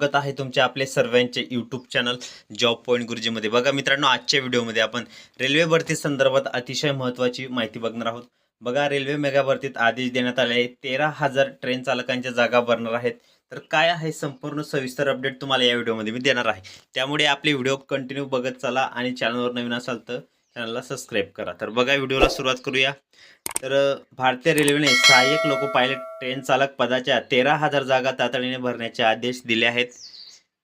स्वागत आहे तुमच्या आपले सर्वांचे यूट्यूब चॅनल जॉब पॉईंट गुरुजीमध्ये बघा मित्रांनो आजच्या व्हिडिओमध्ये आपण रेल्वे भरती संदर्भात अतिशय महत्त्वाची माहिती बघणार आहोत. बघा रेल्वे मेगा भरतीत आदेश देण्यात आले आहे. तेरा हजार ट्रेन चालकांच्या जागा भरणार आहेत. तर काय आहे संपूर्ण सविस्तर अपडेट तुम्हाला या व्हिडिओमध्ये मी देणार आहे. त्यामुळे आपले व्हिडिओ कंटिन्यू बघत चला आणि चॅनलवर नवीन असाल तर चॅनलला सबस्क्राईब करा. तर बघा व्हिडिओला सुरुवात करूया. तर भारतीय रेल्वेने सहाय्यक लोको पायलट ट्रेन चालक पदाच्या तेरा हजार जागा तातडीने भरण्याचे आदेश दिले आहेत.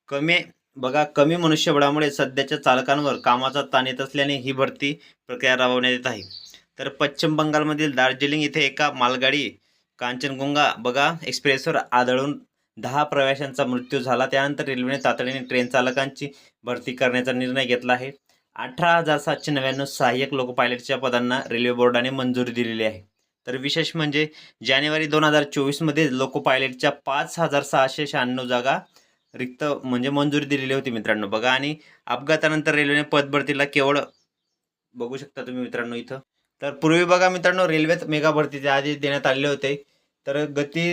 कमी बघा कमी मनुष्यबळामुळे सध्याच्या चालकांवर कामाचा ताण येत असल्याने ही भरती प्रक्रिया राबवण्यात येत आहे. तर पश्चिम बंगालमधील दार्जिलिंग इथे एका मालगाडी कांचनगंगा बघा एक्सप्रेसवर आदळून दहा प्रवाशांचा मृत्यू झाला. त्यानंतर रेल्वेने तातडीने ट्रेन चालकांची भरती करण्याचा निर्णय घेतला आहे. अठरा हजार सातशे नव्याण्णव सहाय्यक लोको पायलटच्या पदांना रेल्वे बोर्डाने मंजुरी दिलेली आहे. तर विशेष म्हणजे जानेवारी दोन हजार चोवीसमध्ये लोको पायलटच्या पाच हजार सहाशे शहाण्णव जागा रिक्त म्हणजे मंजुरी दिलेली होती मित्रांनो. बघा आणि अपघातानंतर रेल्वेने पदभरतीला केवळ बघू शकता तुम्ही मित्रांनो इथं. तर पूर्वी बघा मित्रांनो रेल्वेत मेगा भरतीचे आदेश देण्यात आले होते. तर गती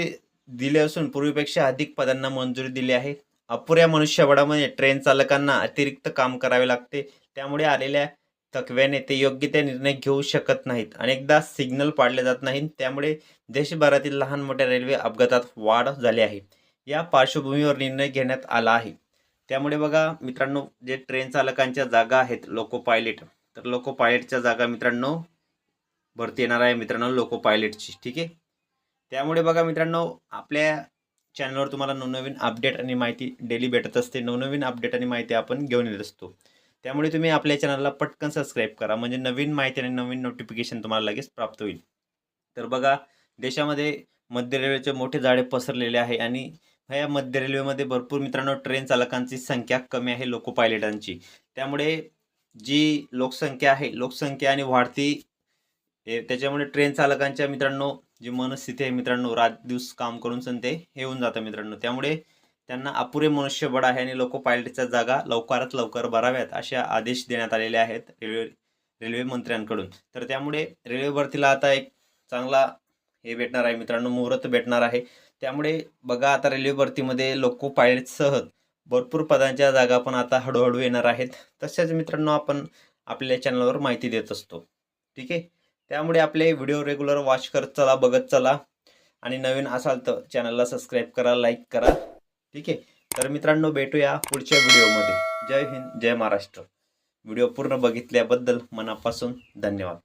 दिले असून पूर्वीपेक्षा अधिक पदांना मंजुरी दिली आहे. अपुऱ्या मनुष्यबळामध्ये ट्रेन चालकांना अतिरिक्त काम करावे लागते. त्यामुळे आलेल्या थकव्याने ते योग्य ते निर्णय घेऊ शकत नाहीत. अनेकदा सिग्नल पाडले जात नाहीत. त्यामुळे देशभरातील लहान मोठ्या रेल्वे अपघातात वाढ झाली आहे. या पार्श्वभूमीवर निर्णय घेण्यात आला आहे. त्यामुळे बघा मित्रांनो जे ट्रेन चालकांच्या जागा आहेत लोको पायलट तर लोको पायलटच्या जागा मित्रांनो भरती येणार आहे मित्रांनो लोको पायलटची ठीक आहे? त्यामुळे बघा मित्रांनो आपल्या चॅनलवर तुम्हाला नवनवीन अपडेट आणि माहिती डेली भेटत असते. नवनवीन अपडेट आणि माहिती आपण घेऊन येत असतो. त्यामुळे तुम्ही आपल्या चॅनलला पटकन सबस्क्राईब करा. म्हणजे नवीन माहिती आणि नवीन नोटिफिकेशन तुम्हाला लगेच प्राप्त होईल. तर बघा देशामध्ये मध्य रेल्वेचे मोठे जाळे पसरलेले आहे आणि ह्या मध्य रेल्वेमध्ये भरपूर मित्रांनो ट्रेन चालकांची संख्या कमी आहे लोको पायलटांची. त्यामुळे जी लोकसंख्या आहे लोकसंख्या आणि वाढती त्याच्यामुळे ट्रेन चालकांच्या मित्रांनो जी मनस्थिती आहे मित्रांनो रात दिवस काम करून सण ते हे होऊन जातं मित्रांनो. त्यामुळे त्यांना अपुरे मनुष्यबळ आहे आणि लोको पायलटच्या जागा लवकरात लवकर भराव्यात असे आदेश देण्यात आलेले आहेत रेल्वे रेल्वे मंत्र्यांकडून. तर त्यामुळे रेल्वे भरतीला आता एक चांगला हे भेटणार आहे मित्रांनो मुहूर्त भेटणार आहे. त्यामुळे बघा आता रेल्वे भरतीमध्ये लोको पायलटसह भरपूर पदांच्या जागा पण आता हळूहळू येणार आहेत. तसेच मित्रांनो आपण आपल्या चॅनलवर माहिती देत असतो. ठीक आहे? त्यामुळे आपले व्हिडिओ रेग्युलर वॉच करत चला बघत चला. आणि नवीन असाल तर चॅनलला सबस्क्राईब करा लाईक करा. ठीक आहे? तर मित्रांनो भेटूया पुढच्या व्हिडिओमध्ये. जय हिंद जय महाराष्ट्र. व्हिडिओ पूर्ण बघितल्याबद्दल मनापासून धन्यवाद.